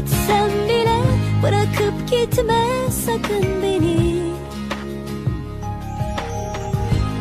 gitsem bile Bırakıp gitme sakın beni.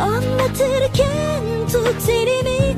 Anlatırken tut elimi